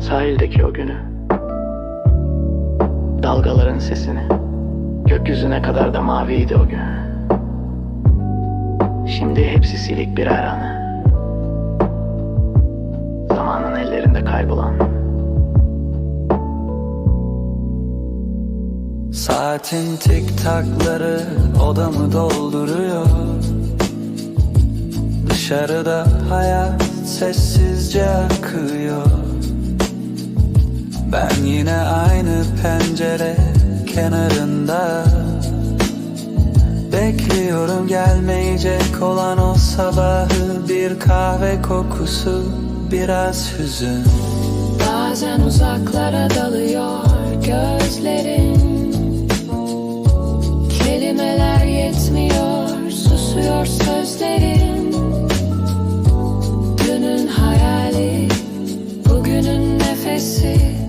sahildeki o günü. Dalgaların sesini. Gökyüzüne kadar da maviydi o gün. Şimdi hepsi silik birer anı. Zamanın ellerinde kaybolan. Saatin tik takları odamı dolduruyor Dışarıda hayat sessizce akıyor. Ben yine aynı pencere kenarında Bekliyorum gelmeyecek olan o sabahı. Bir kahve kokusu biraz hüzün. Bazen uzaklara dalıyor gözlerin Kelimeler yetmiyor susuyor sözlerin I see.